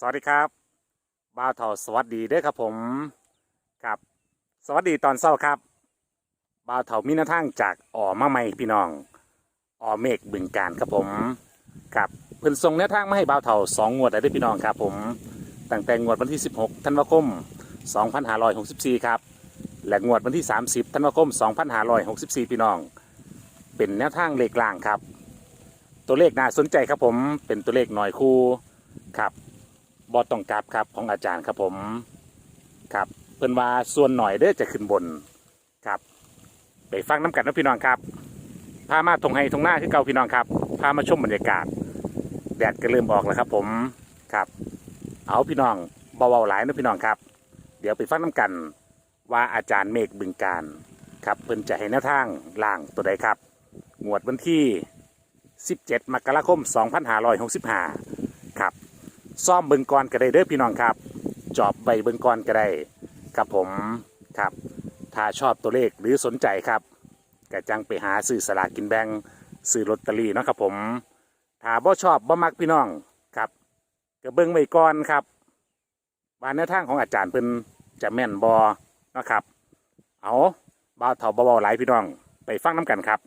สวัสดีครับบ้าวเทาสวัสดีเด้อครับผมครับสวัสดีตอนเช้าครับบ้าวเทามีหน้าทางจากอ่อมาใหม่พี่น้องอ่อเมฆบึงการครับผมครับเพิ่นส่งแนวทางมาให้บ้าวเทาสองงวดแล้ด้อพี่น้องครับผมตั้งแต่งวดวันที่ 16ธันวาคม 2564 ครับ และงวดวันที่ 30ธันวาคม 2564 พี่น้อง เป็นแนวทางเลขล่างครับ ตัวเลขน่าสนใจครับผมเป็นตัวเลขหน่อยคู่ครับ บอต้องกลับครับของอาจารย์ครับผมครับเพิ่นว่าส่วนหน่อยเด้อจะขึ้นบนครับไปฟังน้ำกันนะพี่น้องครับพามาทงให้ทงหน้าคือเก่าพี่น้องครับพามาชมบรรยากาศ แดดก็เริ่มออกแล้วครับผมครับ เอาพี่น้องเบาๆหลายนะพี่น้องครับ เดี๋ยวไปฟังน้ำกันว่าอาจารย์เมฆบึงการครับเพิ่นจะให้แนวทางล่างตัวใดครับงวดวันที่ 17 มกราคม 2565 ครับ ซ่อมเบิงกรก็ได้เด้อพี่น้องครับ จอบใบเบิงกรก็ได้ครับผมครับ ถ้าชอบตัวเลขหรือสนใจครับก็จังไปหาซื้อสลากกินแบ่งซื้อลอตเตอรี่เนาะครับผมถ้าบ่ชอบบ่มักพี่น้องครับก็เบิ่งไว้ก่อนครับว่าแนวทางของอาจารย์เพิ่นจะแม่นบ่เนาะครับ เอาบ่าวเฒ่าบ่เบาหลายพี่น้องไปฟังน้ำกันครับ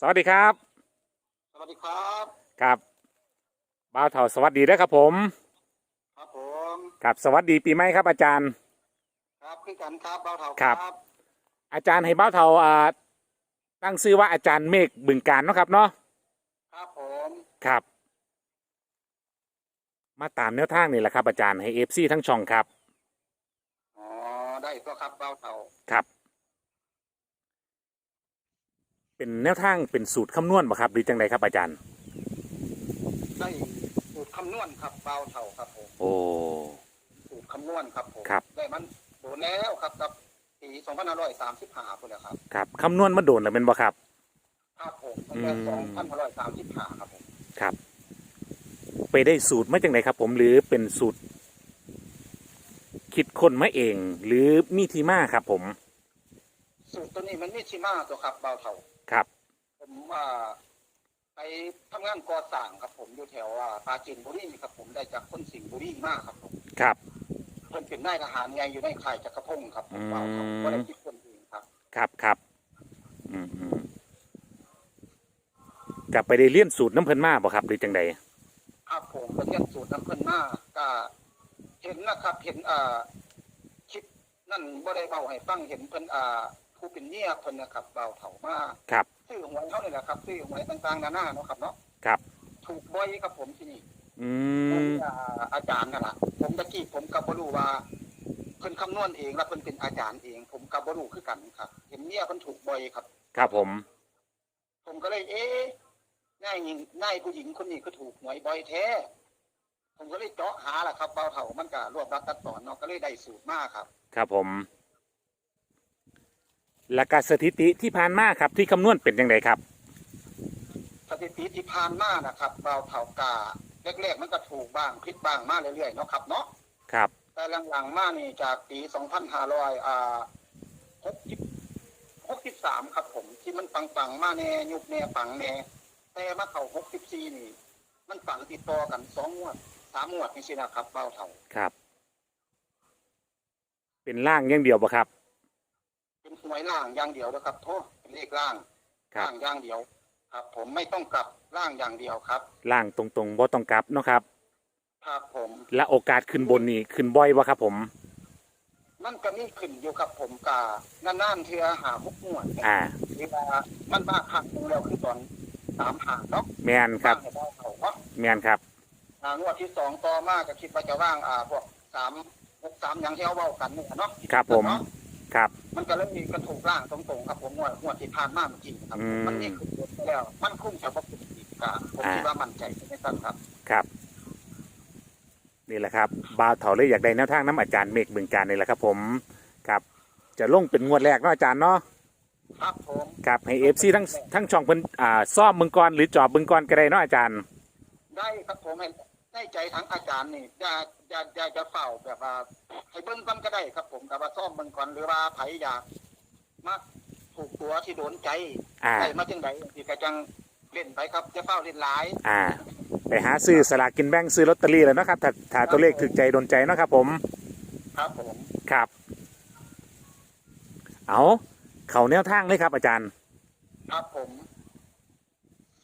สวัสดีครับ สวัสดีครับ ครับ บ่าวเฒ่าสวัสดีเด้อครับผม ครับผมครับสวัสดีปีใหม่ครับอาจารย์ ครับคือกันครับเบาเถาครับ อาจารย์ให้บ่าวเฒ่าอ่าตั้งชื่อว่าอาจารย์เมฆบึงการเนาะครับเนาะครับผมครับ มาตามแนวทางนี่แหละครับ อาจารย์ให้เอฟซีทั้งช่องครับอ๋อได้ก็ครับเบาเถาครับ เป็นแนวทางเป็นสูตรคำนวณบ่ครับหรือจังไดครับอาจารย์ ได้สูตรคำนวณครับเบาเถาครับผมโอ้ สูตรคำนวณครับผมครับ ได้มันโดนแล้วครับกับปี2535พุ่นแหละครับ ครับคำนวณมาโดนแล้วเป็นบ่ครับ ครับผมตั้งแต่อืม2535ครับผมครับ ไปได้สูตรมาจังไดครับ ผมหรือเป็นสูตร คิดคนมาเอง หรือมีที่มาครับ ผมสูตรตัวนี้มันมีที่มาตัวครับเบาเถาครับ ผมว่า ไปทำงานก่อสร้างครับผมอยู่แถวอ่าปราจีนบุรีครับผมได้จากคนสิงห์บุรีมากครับผมครับ เพิ่นเป็นนายทหารไงอยู่ในค่ายจักรพงศ์ครับผมอืมเบาครับก็ได้คิดคนเองครับ ครับครับอืมอืมกลับไปได้เรียนสูตรน้ำเพิ่นมาบ่ครับหรือจังใดครับผมไปเรียนสูตรน้ำเพิ่นมาก็เห็นนะครับ เห็นอ่าคลิปนั่นบ่ได้เบาให้ฟังเห็นเพิ่นอ่าผู้เป็นเมียเพิ่นนะครับเบาเฒ่ามา ครับ ซื้อหวยเท่านี่แหละครับซื้อหวยต่างๆนานาเนาะครับเนาะครับ ถูกบ่อยครับผมที่นี่อืผมมอ่าอาจารย์นั่นล่ะผมตะกี้ผมก็บ่รู้ว่าเพิ่นคำนวณเองแล้วเพิ่นเป็นอาจารย์เอง ผมก็บ่รู้คือกันครับ เห็นเมียเพิ่นถูกบ่อยครับ ครับผม ผมก็เลย เอ๊ะนายหญิงนายผู้หญิงคนนี้ก็ถูกหวยบ่อยแท้ผมก็เลยเจาะหาล่ะครับเบาเถ่ามันก็รวบรัดตัดตอนเนาะก็เลยได้สูตรมากครับ ครับผม และการสถิติที่ผ่านมาครับที่คำนวณเป็นยังไงครับ สถิติที่ผ่านมานะครับเบาเถ่ากาแรกๆมันก็ถูกบ้างผิดบ้างมาเรื่อยๆเนาะครับเนาะครับ แต่หลังๆมานี่จากปี2500อ่า60 63ครับผมที่มันปังๆมาแน่ยุบแน่ปังแน่แต่มาเข้า64นี่ มันปังติดต่อกันสองงวดสามงวดนี่สินะครับเบาเถ่าครับ เป็นล่างอย่างเดียวบ่ครับเป็ นหวยล่างอย่างเดียวนะครับโทษเป็นเลขล่างครับ ล่างอย่างเดียว ครับ ผมไม่ต้องกลับล่างอย่างเดียวครับ ล่างตรงๆบ่ต้องกลับเนาะครับ ครับผม และโอกาสขึ้นบนนี่ขึ้นบ่อยบ่ครับผม มันก็มีขึ้นอยู่กับผมกานานๆเทือหามุกงวดอ่า เวลามันมาครั้งหนึงแล้วคือตอนสามหางเนาะแมนครับ ว่างให้เบาเขาเนาะแมนครับอ่างวดที่สองต่อมาก็คิดว่าจะว่างอ่าพวกสามหกสามอย่างที่เอาเว้ากันนี่เนาะครับผม เนาะ ครับ มันก็เลยมีกระถูกล่างตรงๆครับผมงวดงวดที่ผ่านมาเมื่อกี้ครับ อืม มันนี่ขึ้นบนไปแล้ว มันคุ้มจะบ่ขึ้นอีกครับผมคิดว่ามั่นใจในสั้นครับ ครับ นี่แหละครับบาวเถาเลยอยากได้แนวทางน้ำอาจารย์เมฆบึงการนี่แหละครับ ผมครับจะลงเป็นงวดแรกเนาะอาจารย์เนาะครับผมครับให้เอฟซีทั้งทั้งช่องเพิ่นอ่าซ่อมเบึงกรหรือจอบเบึงกรก็ได้เนาะอาจารย์ ได้ครับผมให้ ได้ใจทั้งอาจารย์นี่อย่าอย่าอย่าจะเฝ้าแบบว่าให้เบิ้งก่อนก็ได้ครับ ผมแต่ว่าซ่อมเบิ้งก่อนหรือว่าไผอยากมาถูกตัวที่โดนใจอ่า ได้มาจังไดที่กระจังเล่นไปครับจะเฝ้าเล่นหลาย อ่า ไปหาซื้อสลากกินแบ่งซื้อลอตเตอรี่แล้วเนาะครับถ้าถ้าตัวเลขถึกใจโดนใจเนาะครับ ผม ครับ ผมครับ เอา เขาแนวทางเลยครับอาจารย์ ครับผม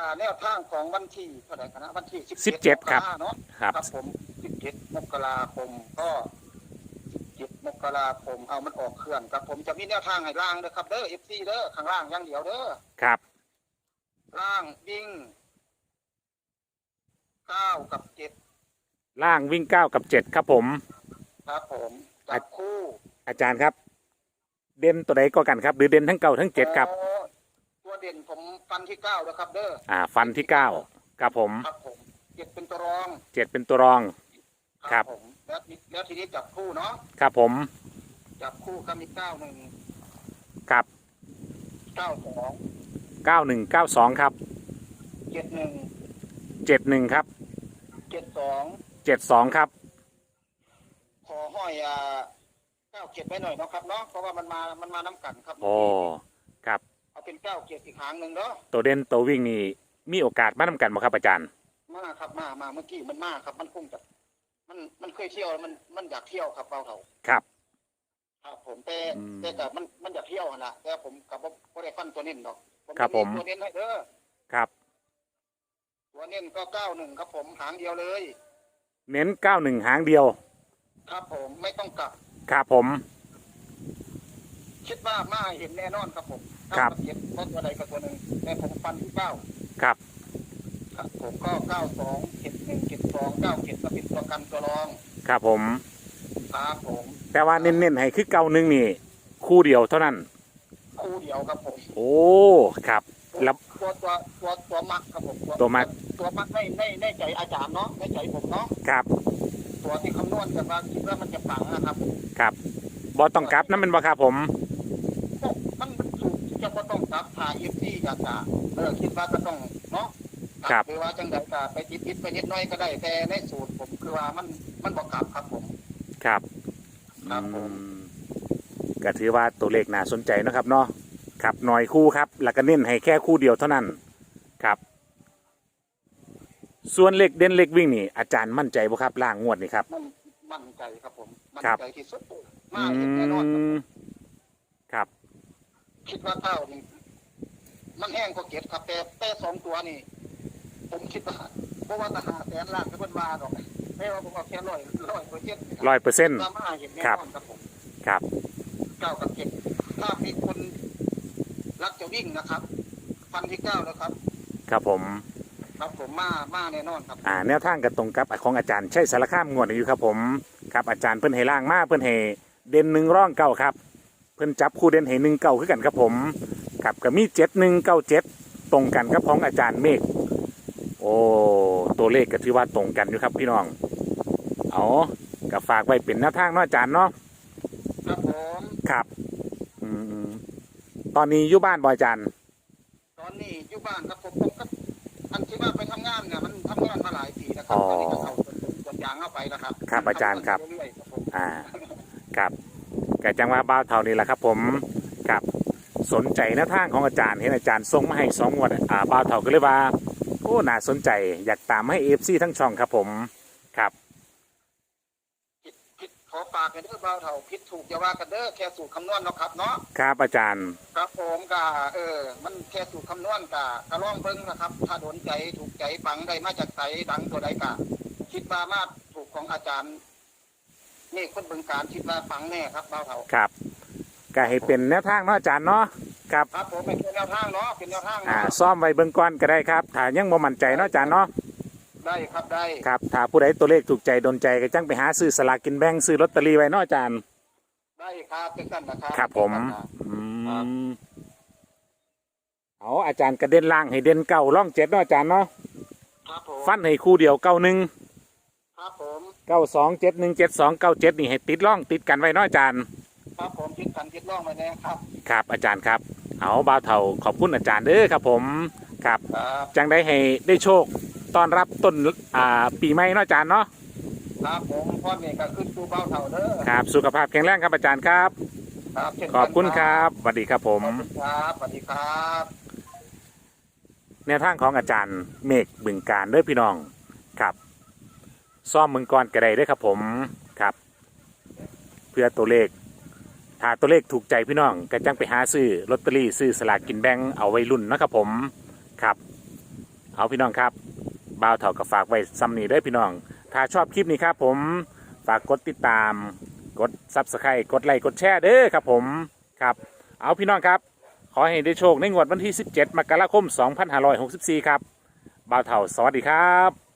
การแนวทางของวันที่เท่าไหร่กันนะวันที่17ครับมกาเนาะครับ ครับผม17มกราคมก็17มกราคมเอามันออกเคลื่อนครับผมจะมีแนวทางให้ล่างเด้อครับเด้อ FC เด้อข้างล่างอย่างเดียวเด้อครับ ล่างวิ่งเก้ากับเจ็ดล่างวิ่งเก้ากับเจ็ดครับผม ครับผมจับคู่อาจารย์ครับ เด่นตัวใดก็กันครับ หรือเด่นทั้งเก้าทั้งเจ็ดครับโอ้ตัว เด่นผมฟันที่เก้าแล้วครับเด้ออ่า ฟันที่เก้าครับผมครับผมเจ็ดเป็นตัวรองเจ็ดเป็นตัวรอง ครับ ผมแล้วแล้วทีนี้จับคู่เนาะครับผม จับคู่ก็มีเก้าหนึ่งครับเก้าสองเก้าหนึ่งเก้าสองครับเจ็ดหนึ่งเจ็ดหนึ่งครับเจ็ดสองเจ็ดสองครับ ขอห้อยอ่าเก้าเจ็ดไว้หน่อยเนาะครับเนาะเพราะว่ามันมามันมาน้ำกันครับโอ้ครับ เอาเป็นเก้าเจ็ดอีกครั้งหนึ่งเนาะตัวเด่นตัววิ่งนี่มีโอกาสมาทำกันบ่ครับอาจารย์ มาครับมามาเมื่อกี้มันมาครับ มันคงจะมันมันเคยเที่ยวแล้วมันมันอยากเที่ยวครับเบาเถาครับ ครับ ผมแต่อืมแต่กับมันมันอยากเที่ยวหั่นละแต่ผมกับว่าได้ฟันตัวเน้นดอกครับผมตัวเน้นให้เด้อครับ ตัวเน้นก็เก้าหนึ่งครับผมหางเดียวเลย เน้นเก้าหนึ่งหางเดียว ครับผมไม่ต้องกลับ ครับผม คิดว่ามาเห็นแน่นอนครับผมครับ เจ็ดเพราะตัวใดกับตัวหนึ่งแต่ผมฟันที่เก้าครับ ครับ ผมก็เก้าสองเจ็ดหนึ่งเจ็ดสองเก้าเจ็ดก็เป็นตัวกันตัวรองครับผม ครับผมแต่ว่าเน้นๆให้คือเก้าหนึ่งนี่ คู่เดียวเท่านั้น คู่เดียวครับผมโอ้ครับ แล้วตัวตัวตัวตัวมักครับผมตัวมัก ตัวมักในในในใจอาจารย์เนาะในใจผมเนาะครับตัวที่คำนวณกันว่าคิดว่ามันจะปังนะครับ ครับบอต้องกลับนั่นเป็นบ่ครับผมมันถูก จะก็ต้องกลับทาเอฟซีกับจะเออคิดว่าก็ต้องเนาะครับคือว่าจังใดก็ไปติดติดๆไปนิดหน้อยก็ได้แต่ในสูตรผมคือว่ามันมันบอกกลับครับผม ครับครับผม อืมก็ถือว่าตัวเลขน่าสนใจเนาะครับเนาะครับหน่อยคู่ครับแล้วก็เน้นให้แค่คู่เดียวเท่านั้นครับ ส่วนเลขเด่นเลขวิ่งนี่อาจารย์มั่นใจบ่ครับล่างงวดนี่ครับ มันมั่นใจครับผม มั่นครับใจที่สุดมาอืเห็นแน่นอนครับผมมครับ คิดว่าเก้านี่มันแห้งกว่าเกตครับแต่แต่สองตัวนี่ ผมคิดว่าเพราะว่าทหารแสนล้านก็เป็นมาดอกไม่ว่าผมเอาแค่ร้อยร้อยเปอร์เซ็นต์ร้อยเปอร์เซ็นต์ตามมาเห็นแน่ครับนอนครับผมครับเก้ากับเจ็ดถ้ามีคนรักจะวิ่งนะครับฟันที่เก้าแล้วครับ ครับผม ครับผมมามาแน่นอนครับ อ่าแนวทางกันตรงกับของอาจารย์ใช่สารคามงวดนี้อยู่ครับผม ครับอาจารย์เพิ่นให้ล่างมาเพิ่นให้เด่นหนึ่งร่องเก้าครับเพิ่นจับคู่เด่นให้หนึ่งเก้าคือกันครับผมครับก็มีเจ็ดหนึ่งเก้าเจ็ดตรงกันครับของอาจารย์เมฆโอ้ตัวเลขก็ถือว่าตรงกันอยู่ครับพี่น้องเอาก็ฝากไว้เป็นแนวทางเนาะอาจารย์เนาะครับผมครับอืมๆตอนนี้อยู่บ้านบ่อาจารย์ตอนนี้อยู่บ้านครับผมผมก็อันที่ว่าไปทำงานเนี่ยมันทำงานมาหลายปีนะครับอ๋อตอนนี้ก็เข้าสวนยางเข้าไปนะครับ ครับอาจารย์ครับทำงนเรื่อยๆครับ ผมอ่าครับกจังว่าบ้าวเท่านี้แหละครับ ผมครับสนใจแนวทางของอาจารย์เห็นอาจารย์ส่งมาให้สองงวดอ่าบ้าวเท่าก็เลยว่าโอ้น่าสนใจอยากตามให้เอฟซีทั้งช่องครับผมครับผิดผิดขอฝากกันเด้อบ่าวเฒ่าผิดถูกอย่าว่ากันเด้อแค่สูตรคำนวณเนาะครับเนาะครับอาจารย์ครับผมก็เออ มันแค่สูตรคำนวณก็ก็ลองเบิ่งนะครับ ถ้าโดนใจถูกใจฟังได้มาจากไสดังตัวใดก็คิดว่ามาถูกของอาจารย์ นี่คนบึงการคิดว่าฟังแน่ครับบ่าวเฒ่าครับก็ให้เป็นแนวทางเนาะอาจารย์เนาะครับครับผมเป็นแนวทางเนาะเป็นแนวทางอ่าเนาะซ่อมไว้เบื้องก่อนก็ได้ครับถ้ายังบ่มั่นใจเนาะอาจารย์เนาะได้ครับได้ครับถ้าผู้ใดตัวเลขถูกใจโดนใจก็จังไปหาซื้อสลากกินแบ่งซื้อลอตเตอรี่ไว้เนาะอาจารย์ ได้ครับเป็นกันนะครับครับผม เป็นกันนะ อืครับ มเอาอาจารย์กระเด็นล่างให้เด่นเก้าร่องเจ็ดเนาะอาจารย์เนาะครับผมฟันให้คู่เดียวเก้าหนึ่ง ครับผมเก้าสองเจ็ดหนึ่งเจ็ดสองเก้าเจ็ดนี่ให้ติดร่องติดกันไว้เนาะอาจารย์ ครับผมคิดกันคิดล่องไปแน่ครับครับอาจารย์ครับ เอาบ่าวเท่าขอบคุณอาจารย์เด้อครับผม ครับ ครับจังได้ให้ได้โชคต้อนรับต้นอ่าปีใหม่เนาะอาจารย์เนาะ ครับผมพ่อเนี่ยก็ขึ้นตูเบ้าเท่าเด้อครับ สุขภาพแข็งแรงครับอาจารย์ครับ ครับเช่นขกันอบคุณครับสวัสดีครับผม ขอบคุณครับสวัสดีครับ แนวทางของอาจารย์เมฆบึงการเด้อพี่น้องครับ ซ่อมมึงก่อนกระไดด้วยครับผมครับ เพื่อตัวเลข ถ้าตัวเลขถูกใจพี่น้องก็จังไปหาซื้อลอตเตอรี่ซื้อสลากกินแบ่งเอาไว้รุ่นนะครับผมครับ เอาพี่น้องครับบ่าวเถากับฝากไว้ซ้ำนี้ด้พี่น้อง ถ้าชอบคลิปนี้ครับผมฝากกดติดตาม กดซับสไครต์กดไลค์กดแชร์เด้อครับผมครับ เอาพี่น้องครับ ขอให้ได้โชคในงวดวันที่ 17 มกราคม 2564 ครับบ่าวเถาสวัสดีครับ